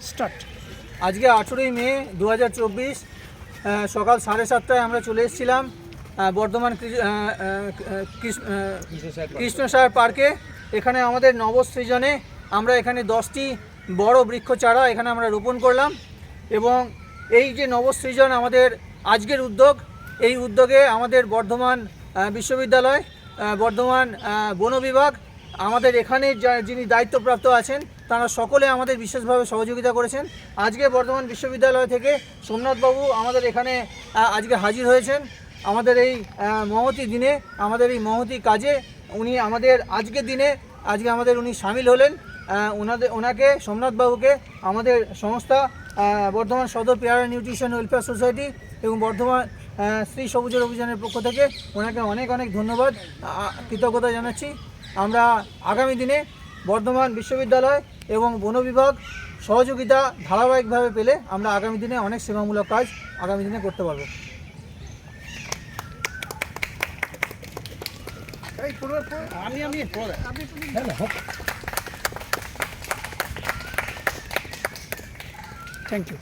Start. আজকে আঠেরোই মে দু হাজার চব্বিশ সকাল সাড়ে সাতটায় আমরা চলে এসেছিলাম বর্ধমান কৃ- আহ, আহ, কৃষ্ণ- আহ, কৃষ্ণসাগর পার্কে। এখানে আমাদের নবসৃজনে আমরা এখানে দশটি বড় বৃক্ষ চারা এখানে আমরা রোপণ করলাম এবং এই যে নবসৃজন আমাদের আজকের উদ্যোগ এই উদ্যোগে আমাদের বর্ধমান বিশ্ববিদ্যালয় বর্ধমান বন বিভাগ আমাদের এখানে যিনি দায়িত্বপ্রাপ্ত আছেন তারা সকলে আমাদের বিশেষভাবে সহযোগিতা করেছেন। আজকে বর্ধমান বিশ্ববিদ্যালয় থেকে সোমনাথবাবু আমাদের এখানে আজকে হাজির হয়েছেন। আমাদের এই মহতি দিনে, আমাদের এই মহতি কাজে উনি আমাদের আজকের দিনে, আজকে আমাদের উনি সামিল হলেন। ওনাদের ওনাকে সোমনাথবাবুকে আমাদের সংস্থা বর্ধমান সদর পেয়ারা নিউট্রিশন ওয়েলফেয়ার সোসাইটি এবং বর্ধমান শ্রী সবুজের অভিযানের পক্ষ থেকে ওনাকে অনেক অনেক ধন্যবাদ। কৃতজ্ঞতা জানাচ্ছি। আমরা আগামী দিনে বর্ধমান বিশ্ববিদ্যালয় এবং বন বিভাগ সহযোগিতা ধারাবাহিকভাবে পেলে আমরা আগামী দিনে অনেক সেবামূলক কাজ আগামী দিনে করতে পারব। আমি আমি থ্যাংক ইউ